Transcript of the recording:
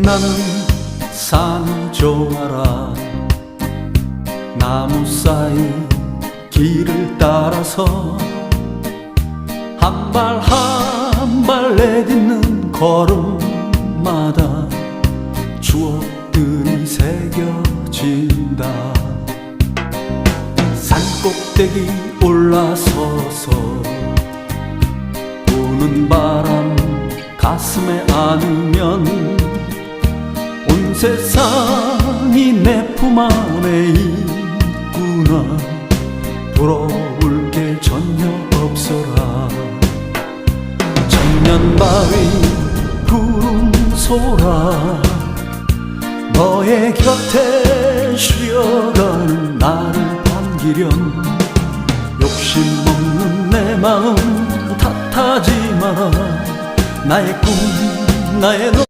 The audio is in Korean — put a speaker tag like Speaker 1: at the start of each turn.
Speaker 1: 나는 산이 좋아라. 나무 사이 길을 따라서 한 발 한 발 내딛는 걸음마다 추억들이 새겨진다. 산 꼭대기 올라서서 부는 바람 가슴에 안으면 온 세상이 내 품 안에 있구나. 돌아올 게 전혀 없어라. 천년바위 구름 소라. 너의 곁에 쉬어가는 나를 반기련 욕심 없는 내 마음 탓하지 마라 나의 꿈 나의 노